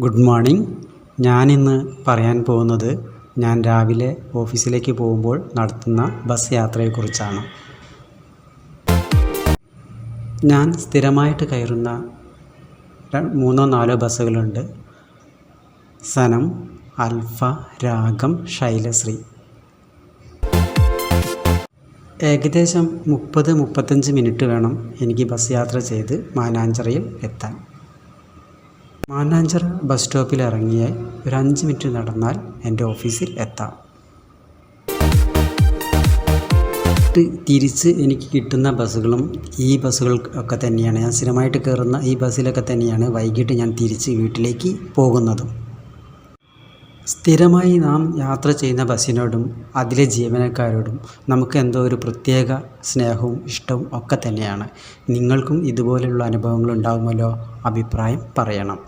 Good morning ഞാനിന്ന് പറയാൻ പോകുന്നത് ഞാൻ രാവിലെ ഓഫീസിലേക്ക് പോകുമ്പോൾ നടത്തുന്ന ബസ് യാത്രയെക്കുറിച്ചാണ്. ഞാൻ സ്ഥിരമായിട്ട് കയറുന്ന മൂന്നോ നാലോ ബസ്സുകളുണ്ട്. സനം അൽഫ രാഗം ശൈലശ്രീ. ഏകദേശം മുപ്പത് മുപ്പത്തഞ്ച് മിനിറ്റ് വേണം എനിക്ക് ബസ് യാത്ര ചെയ്ത് മാനാഞ്ചിറയിൽ എത്താൻ. മാനാഞ്ചിറ ബസ് സ്റ്റോപ്പിൽ ഇറങ്ങിയ ഒരു അഞ്ച് മിനിറ്റ് നടന്നാൽ എന്റെ ഓഫീസിൽ എത്താം. തിരിച്ച് എനിക്ക് കിട്ടുന്ന ബസ്സുകളും ഈ ബസ്സുകൾ ഒക്കെ തന്നെയാണ്. ഞാൻ സ്ഥിരമായിട്ട് കയറുന്ന ഈ ബസ്സിലൊക്കെ തന്നെയാണ് വൈകിട്ട് ഞാൻ തിരിച്ച് വീട്ടിലേക്ക് പോകുന്നതും. സ്ഥിരമായി നാം യാത്ര ചെയ്യുന്ന ബസ്സിനോടും അതിലെ ജീവനക്കാരോടും നമുക്ക് എന്തോ ഒരു പ്രത്യേക സ്നേഹവും ഇഷ്ടവും ഒക്കെ തന്നെയാണ്. നിങ്ങൾക്കും ഇതുപോലെയുള്ള അനുഭവങ്ങൾ ഉണ്ടാകുമല്ലോ അഭിപ്രായം പറയണം.